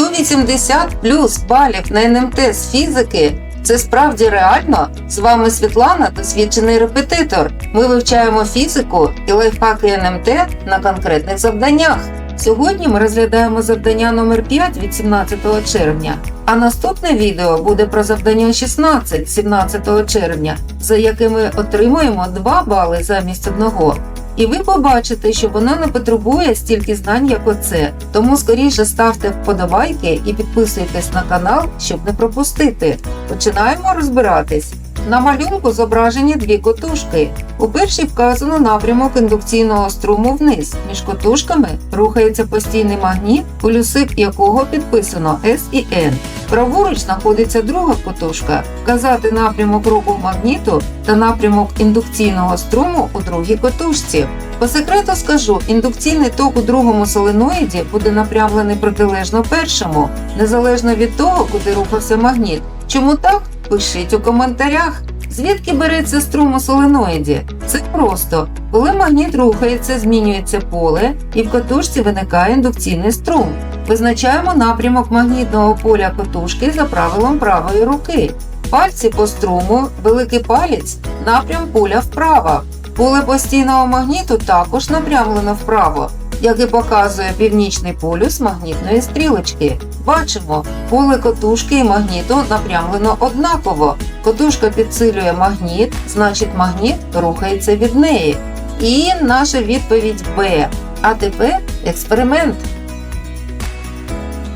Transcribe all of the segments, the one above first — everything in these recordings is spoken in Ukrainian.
180 плюс балів на НМТ з фізики. Це справді реально? З вами Світлана, досвідчений репетитор. Ми вивчаємо фізику і лайфхаки НМТ на конкретних завданнях. Сьогодні ми розглядаємо завдання номер 5 від 17 червня, а наступне відео буде про завдання 16 17 червня, за якими отримуємо 2 бали замість одного. І ви побачите, що воно не потребує стільки знань, як оце. Тому скоріше ставте вподобайки і підписуйтесь на канал, щоб не пропустити. Починаємо розбиратись. На малюнку зображені дві котушки. У першій вказано напрямок індукційного струму вниз. Між котушками рухається постійний магніт, полюси якого підписано S і N. Праворуч знаходиться друга котушка. Вказати напрямок руху магніту та напрямок індукційного струму у другій котушці. По секрету скажу, індукційний ток у другому соленоїді буде напрямлений протилежно першому, незалежно від того, куди рухався магніт. Чому так? Пишіть у коментарях. Звідки береться струм у соленоїді? Це просто. Коли магніт рухається, змінюється поле, і в катушці виникає індукційний струм. Визначаємо напрямок магнітного поля катушки за правилом правої руки. Пальці по струму, великий палець, напрям поля вправо. Поле постійного магніту також напрямлено вправо, як і показує північний полюс магнітної стрілочки. Бачимо, поле котушки і магніту напрямлено однаково. Котушка підсилює магніт, значить магніт рухається від неї. І наша відповідь Б. А тепер експеримент.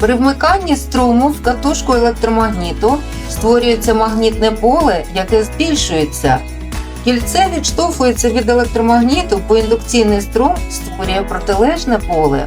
При вмиканні струму в катушку електромагніту створюється магнітне поле, яке збільшується. Кільце відштовхується від електромагніту, бо індукційний струм створює протилежне поле.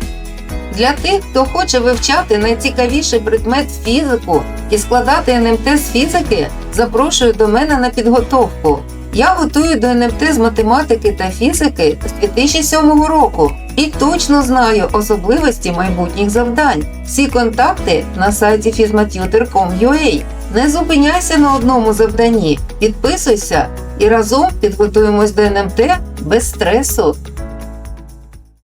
Для тих, хто хоче вивчати найцікавіший предмет фізику і складати НМТ з фізики, запрошую до мене на підготовку. Я готую до НМТ з математики та фізики з 2007 року і точно знаю особливості майбутніх завдань. Всі контакти на сайті fizmatutor.com.ua. Не зупиняйся на одному завданні, підписуйся і разом підготуємось до НМТ без стресу.